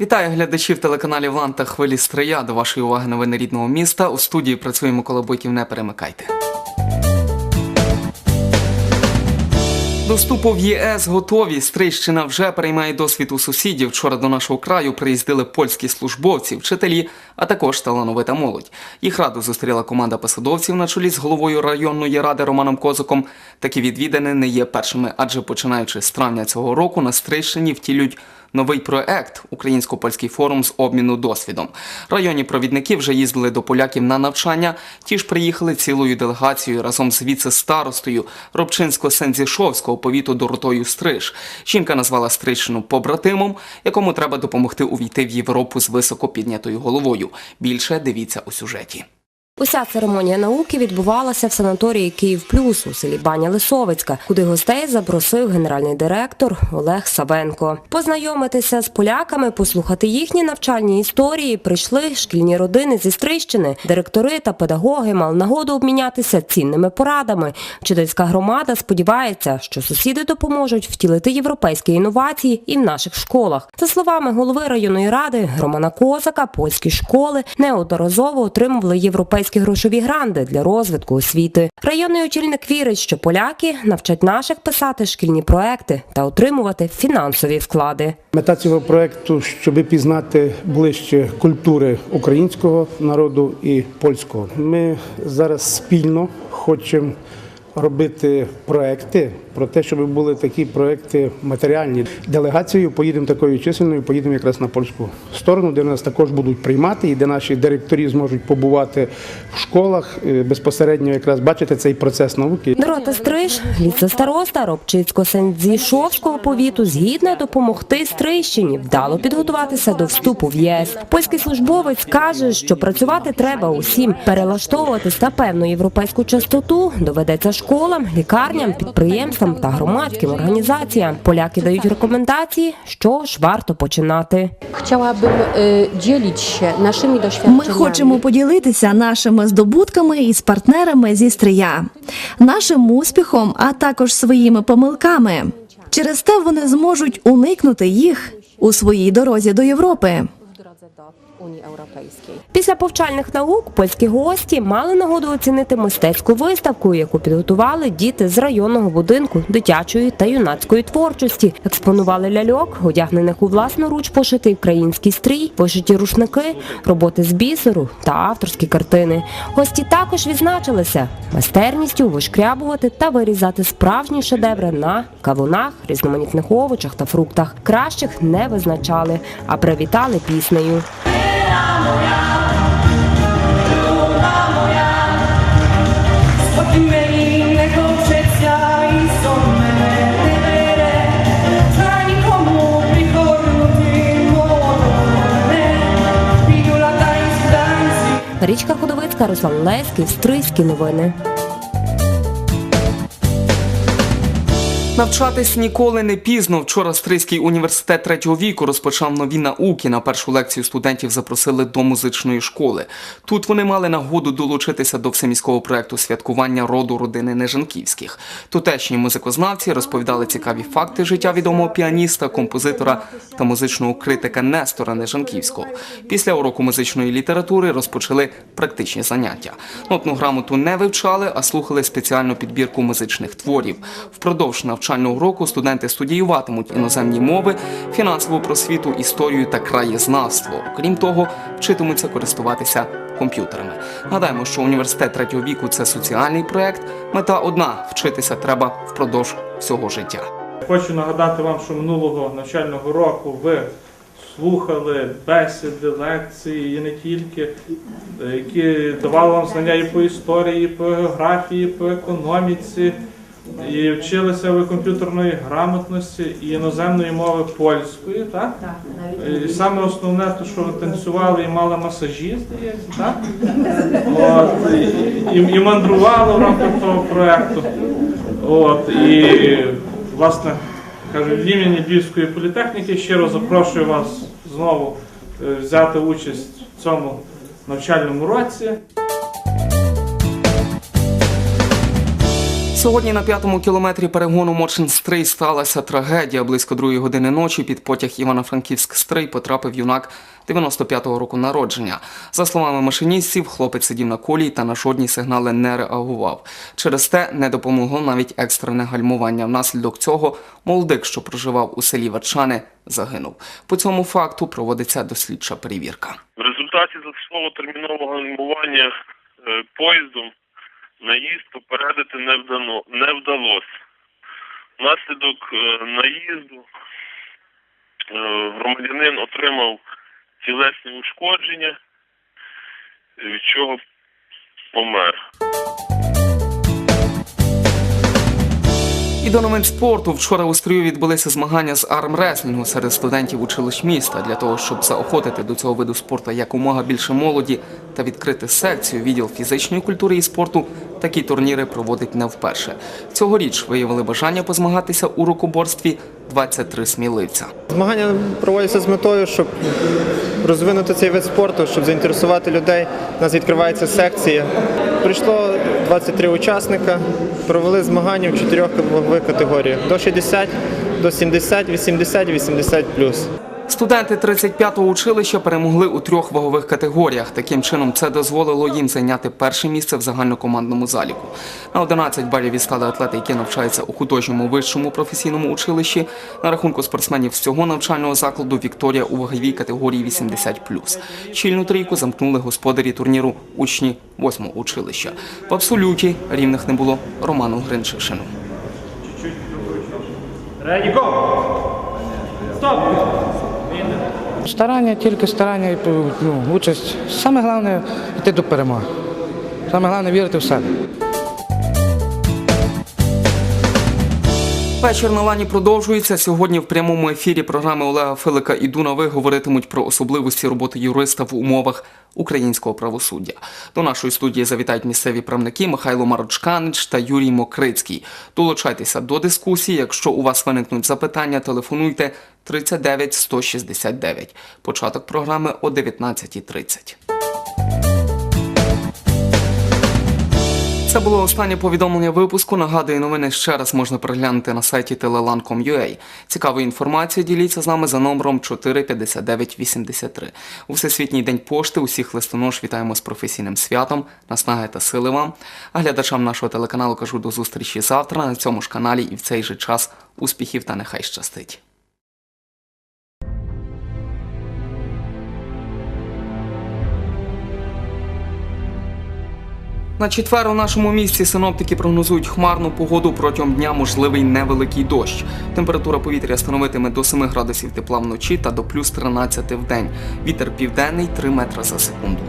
Вітаю глядачів телеканалів Лан та Хвилі Стрия. До вашої уваги новини рідного міста. У студії працює Микола Бойків. Не перемикайте. До вступу в ЄС готові. Стрийщина вже переймає досвід у сусідів. Вчора до нашого краю приїздили польські службовці, вчителі, а також талановита молодь. Їх раду зустріла команда посадовців на чолі з головою районної ради Романом Козаком. Такі відвідини не є першими, адже починаючи з травня цього року на Стрийщині втілюють новий проект Українсько-польський форум з обміну досвідом. Районні провідники вже їздили до поляків на навчання. Ті ж приїхали цілою делегацією разом з віце-старостою Робчинсько-Сензішовського повіту Доротою Стриж. Жінка назвала Стрижщину побратимом, якому треба допомогти увійти в Європу з високо піднятою головою. Більше дивіться у сюжеті. Уся церемонія науки відбувалася в санаторії Київ Плюс у селі Баня Лисовицька, куди гостей запросив генеральний директор Олег Савенко. Познайомитися з поляками, послухати їхні навчальні історії прийшли шкільні родини зі Стрищини. Директори та педагоги мали нагоду обмінятися цінними порадами. Вчительська громада сподівається, що сусіди допоможуть втілити європейські інновації і в наших школах. За словами голови районної ради Романа Козака, польські школи неодноразово отримували європейські грошові гранди для розвитку освіти. Районний очільник вірить, що поляки навчать наших писати шкільні проекти та отримувати фінансові вклади. Мета цього проекту, щоб пізнати ближче культури українського народу і польського. Ми зараз спільно хочемо робити проекти про те, щоб були такі проекти матеріальні. Делегацією поїдемо такою чисельною, поїдемо якраз на польську сторону, де нас також будуть приймати, і де наші директорі зможуть побувати в школах е, безпосередньо, якраз бачити цей процес науки. Дорота Стриж, ліцестароста Робчицько-Сендзішовського повіту, згідна допомогти Стрищині вдало підготуватися до вступу в ЄС. Польський службовець каже, що працювати треба усім, перелаштовуватись на певну європейську частоту доведеться школам, лікарням, підприємствам та громадським організаціям. Поляки дають рекомендації, що ж варто починати. Chciałabym y, dzielić się naszymi Ми хочемо поділитися нашими здобутками із партнерами зі стрия, нашим успіхом, а також своїми помилками. Через те вони зможуть уникнути їх у своїй дорозі до Європи. Unii Europejskiej. Після повчальних наук польські гості мали нагоду оцінити мистецьку виставку, яку підготували діти з районного будинку дитячої та юнацької творчості. Експонували ляльок, одягнених у власноруч пошитий український стрій, вишиті рушники, роботи з бісеру та авторські картини. Гості також відзначилися майстерністю вишкрябувати та вирізати справжні шедеври на кавунах, різноманітних овочах та фруктах. Кращих не визначали, а привітали піснею. Річка Ходовицька, Руслан Леський, Стрийські новини. Навчатись ніколи не пізно. Вчора Стрийський університет третього віку розпочав нові науки. На першу лекцію студентів запросили до музичної школи. Тут вони мали нагоду долучитися до всеміського проекту святкування роду родини Нежанківських. Тутешні музикознавці розповідали цікаві факти життя відомого піаніста, композитора та музичного критика Нестора Нежанківського. Після уроку музичної літератури розпочали практичні заняття. Нотну грамоту не вивчали, а слухали спеціальну підбірку музичних творів. Впродовж навчального року студенти студіюватимуть іноземні мови, фінансову просвіту, історію та краєзнавство. Окрім того, вчитимуться користуватися комп'ютерами. Нагадаємо, що університет третього віку це соціальний проект. Мета одна вчитися треба впродовж всього життя. Хочу нагадати вам, що минулого навчального року ви слухали бесіди, лекції і не тільки, які давали вам знання і по історії, і по географії, і по економіці, і вчилися ви комп'ютерної грамотності і іноземної мови польської, так? І саме основне, те, що ви танцювали і мали масажі, здається, так? От, і, і, і мандрували в рамках того проєкту. От, і, власне, кажу, в імені Львівської політехніки щиро запрошую вас знову е, взяти участь в цьому навчальному році. Сьогодні на п'ятому кілометрі перегону Мочин Стрий сталася трагедія. Близько другої години ночі під потяг Івано-Франківськ Стрий потрапив юнак 95-го року народження. За словами машиністів, хлопець сидів на колії та на жодні сигнали не реагував. Через те не допомогло навіть екстрене гальмування. Внаслідок цього молодик, що проживав у селі Варчани, загинув. По цьому факту проводиться дослідча перевірка. В результаті застосового термінового гальмування е, поїздом наїзд попередити не, вдано, не вдалося. Внаслідок е, наїзду е, громадянин отримав тілесні ушкодження, від чого помер. І до новин спорту вчора у стрію відбулися змагання з армреслінгу серед студентів училищ міста. Для того, щоб заохотити до цього виду спорту якомога більше молоді та відкрити секцію відділ фізичної культури і спорту, такі турніри проводить не вперше. Цьогоріч виявили бажання позмагатися у рукоборстві 23 сміливця. Змагання проводяться з метою, щоб розвинути цей вид спорту, щоб заінтересувати людей. У нас відкривається секція. Прийшло 23 учасника, провели змагання в чотирьох вагових категоріях. До 60, до 70, 80 і 80 Студенти 35-го училища перемогли у трьох вагових категоріях. Таким чином, це дозволило їм зайняти перше місце в загальнокомандному заліку. На 11 балів відстали атлети, які навчаються у художньому вищому професійному училищі. На рахунку спортсменів з цього навчального закладу Вікторія у ваговій категорії 80+. Чільну трійку замкнули господарі турніру учні 8-го училища. В абсолюті рівних не було Роману Гринчишину. Старання, тільки старання і ну, участь. Саме головне йти до перемоги. Саме головне вірити в себе. Вечір на лані продовжується. Сьогодні в прямому ефірі програми Олега Филика і Дунави говоритимуть про особливості роботи юриста в умовах українського правосуддя. До нашої студії завітають місцеві правники Михайло Марочканич та Юрій Мокрицький. Долучайтеся до дискусії. Якщо у вас виникнуть запитання, телефонуйте 39 169. Початок програми о 19.30. Це було останнє повідомлення випуску. Нагадую, новини ще раз можна переглянути на сайті telelan.com.ua. Цікавою інформацією діліться з нами за номером 45983. У Всесвітній день пошти усіх листонож вітаємо з професійним святом, наснаги та сили вам. А глядачам нашого телеканалу кажу до зустрічі завтра на цьому ж каналі і в цей же час успіхів та нехай щастить. На четвер у нашому місті синоптики прогнозують хмарну погоду протягом дня можливий невеликий дощ. Температура повітря становитиме до 7 градусів тепла вночі та до плюс 13 в день. Вітер південний 3 метри за секунду.